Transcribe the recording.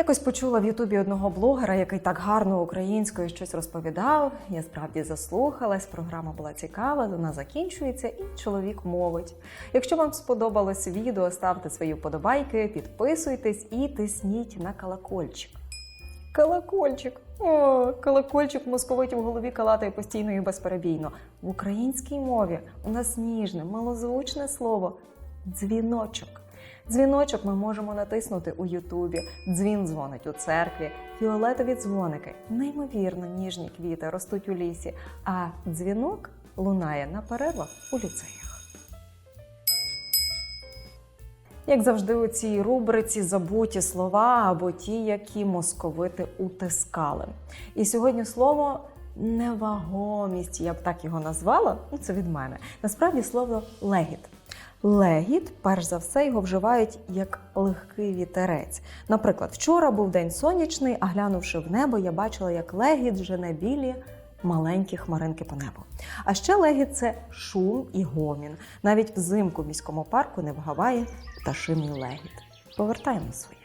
Якось почула в Ютубі одного блогера, який так гарно українською щось розповідав. Я справді заслухалась. Програма була цікава, вона закінчується, і чоловік мовить. Якщо вам сподобалось відео, ставте свої вподобайки, підписуйтесь і тисніть на колокольчик. Колокольчик. О, колокольчик московиті в голові калатає постійно і безперебійно. В українській мові у нас ніжне, малозвучне слово дзвіночок. Дзвіночок ми можемо натиснути у Ютубі. Дзвін дзвонить у церкві. Фіолетові дзвоники, неймовірно ніжні квіти ростуть у лісі. А дзвінок лунає на перервах у ліцеях. Як завжди, у цій рубриці забуті слова або ті, які московити утискали. І сьогодні слово невагомість, я б так його назвала. Ну, це від мене. Насправді слово легіт. Легіт, перш за все, його вживають як легкий вітерець. Наприклад, вчора був день сонячний, а глянувши в небо, я бачила, як легіт жене білі маленькі хмаринки по небу. А ще легіт це шум і гомін. Навіть взимку в міському парку не вгаває пташиний легіт. Повертаємо своє.